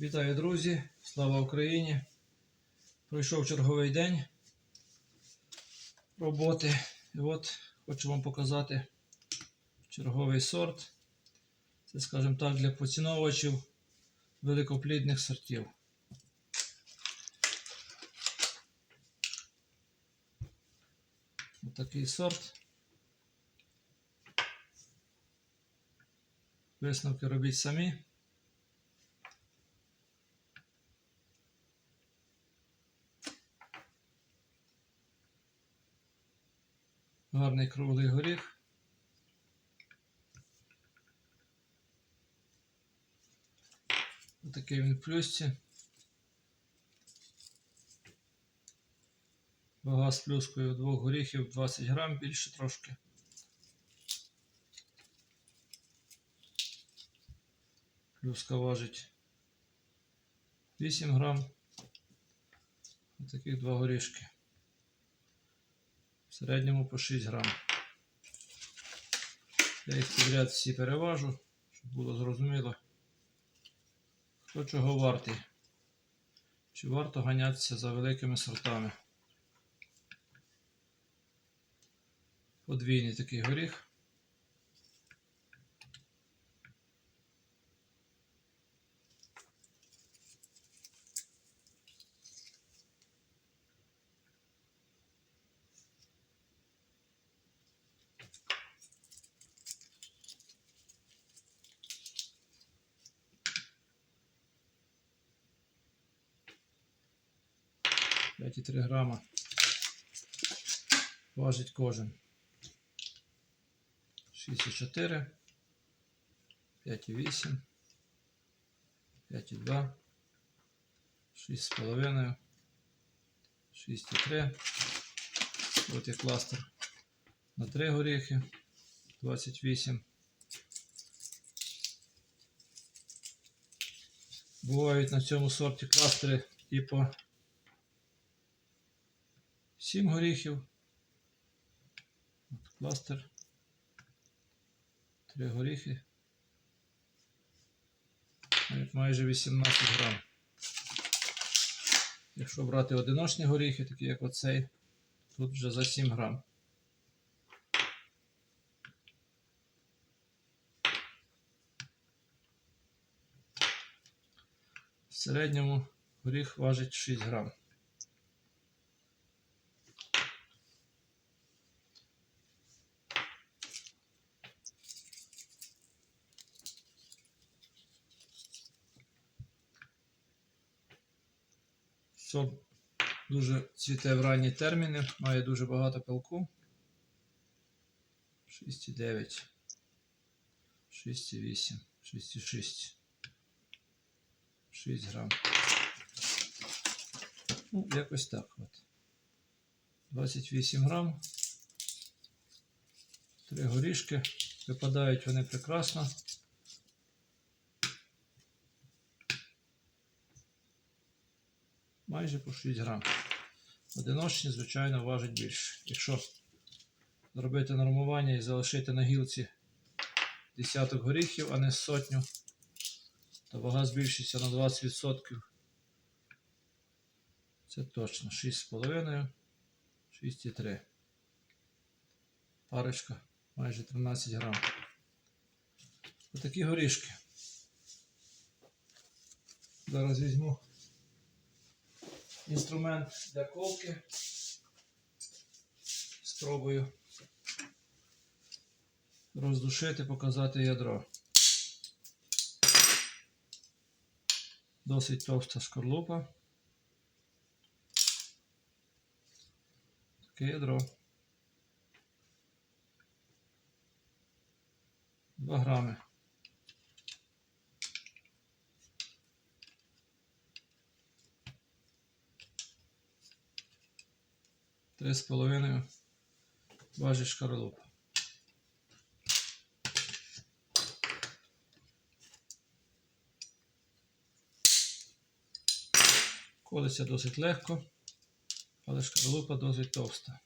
Вітаю, друзі! Слава Україні! Пройшов черговий день роботи. І от хочу вам показати черговий сорт. Це, скажімо так, для поціновувачів великоплідних сортів. Отакий сорт. Висновки робіть самі. Гарний круглий горіх. Отакий він в плюсці. Вага з плюскою двох горіхів 20 грам, більше трошки. Плюска важить 8 грам. Отаких два горішки. Середньому по 6 грам. Я їх підряд всі переважу, щоб було зрозуміло, хто чого вартий. Чи варто ганятися за великими сортами. Подвійний такий горіх. П'ять і три грама. Важить кожен. 6,4, 5,8, 5,2, 6,5, 6,3. От є кластер на 3 горіхи, 28. Бувають на цьому сорті кластери і по 7 горіхів. От кластер. Три горіхи. Мають майже 18 грам. Якщо брати одиночні горіхи, такі як оцей, тут вже за 7 грам. В середньому горіх важить 6 грам. Сок дуже цвіте в ранні терміни, має дуже багато пилку. 6,9, 6,8, 6,6, 6 грам. Ну, якось так от. 28 грам. Три горішки. Випадають вони прекрасно. Майже по 6 грам. Одиночні, звичайно, важить більше. Якщо зробити нормування і залишити на гілці десяток горіхів, а не сотню, то вага збільшиться на 20%. Це точно 6,5, 6,3. Парочка майже 13 грам. Отакі горішки. Зараз візьму інструмент для ковки. Спробую роздушити, показати ядро. Досить товста скорлупа. Таке ядро. 2 грами. 3,5 важі шкарлуп. Колиться досить легко, але шкарлупа досить товста.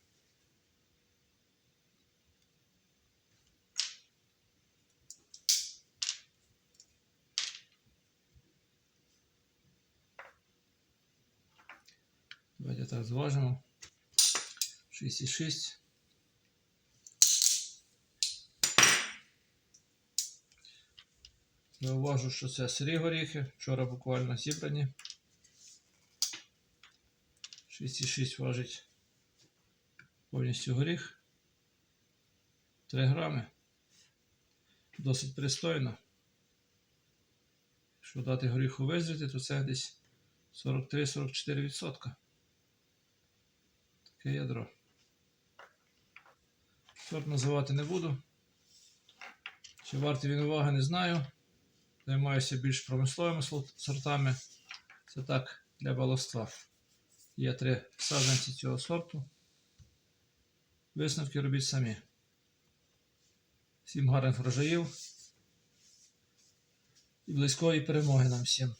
Давайте так зважимо. 6,6. Зауважу, що це сирі горіхи. Вчора буквально зібрані. 6,6 важить повністю горіх. 3 грами. Досить пристойно. Якщо дати горіху визріти, то це десь 43-44%. Таке ядро. Сорт називати не буду. Чи вартий він уваги, не знаю. Займаюся більш промисловими сортами. Це так для баловства. Є три саджанці цього сорту. Висновки робіть самі. Всім гарних врожаїв і близької перемоги нам всім.